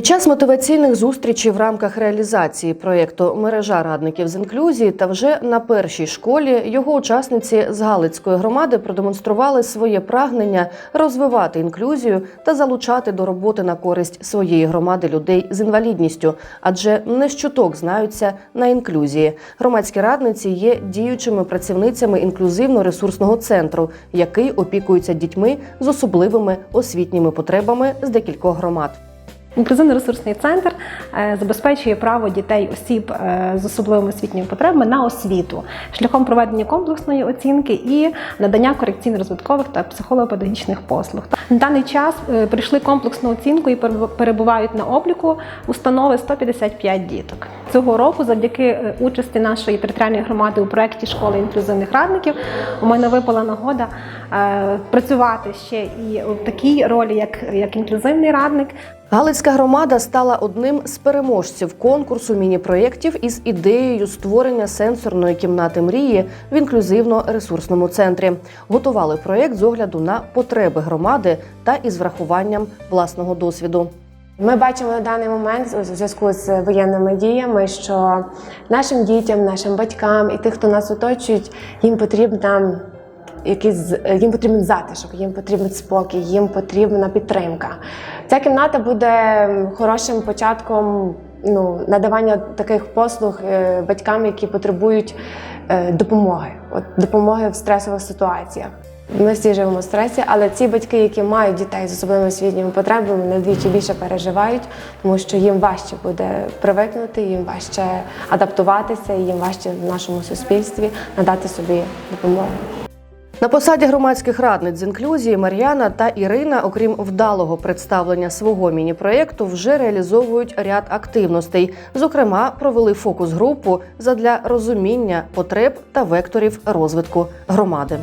Під час мотиваційних зустрічей в рамках реалізації проєкту Мережа радників з інклюзії та вже на першій школі його учасниці з Галицької громади продемонстрували своє прагнення розвивати інклюзію та залучати до роботи на користь своєї громади людей з інвалідністю, адже не з чуток знаються на інклюзії. Громадські радниці є діючими працівницями інклюзивно-ресурсного центру, який опікується дітьми з особливими освітніми потребами з декількох громад. Інклюзивно-ресурсний центр е, забезпечує право дітей осіб е, з особливими освітніми потребами на освіту шляхом проведення комплексної оцінки і надання корекційно-розвиткових та психолого-педагогічних послуг. На даний час е, прийшли комплексну оцінку і перебувають на обліку установи 155 діток. Цього року, завдяки е, участі нашої територіальної громади у проєкті школи інклюзивних радників, у мене випала нагода е, працювати ще і в такій ролі, як, як інклюзивний радник. Галицька громада стала одним з переможців конкурсу міні-проєктів із ідеєю створення сенсорної кімнати мрії в інклюзивно-ресурсному центрі. Готували проєкт з огляду на потреби громади та із врахуванням власного досвіду. Ми бачимо на даний момент у зв'язку з воєнними діями, що нашим дітям, нашим батькам і тих, хто нас оточують, їм потрібна якийсь їм потрібен затишок, їм потрібен спокій, їм потрібна підтримка. Ця кімната буде хорошим початком ну, надавання таких послуг е, батькам, які потребують е, допомоги, от допомоги в стресових ситуаціях. Ми всі живемо в стресі, але ці батьки, які мають дітей з особливими освітніми потребами, надвічі більше переживають, тому що їм важче буде привикнути, їм важче адаптуватися, їм важче в нашому суспільстві надати собі допомогу. На посаді громадських радниць з інклюзії Мар'яна та Ірина, окрім вдалого представлення свого міні-проєкту, вже реалізовують ряд активностей. Зокрема, провели фокус-групу задля розуміння потреб та векторів розвитку громади.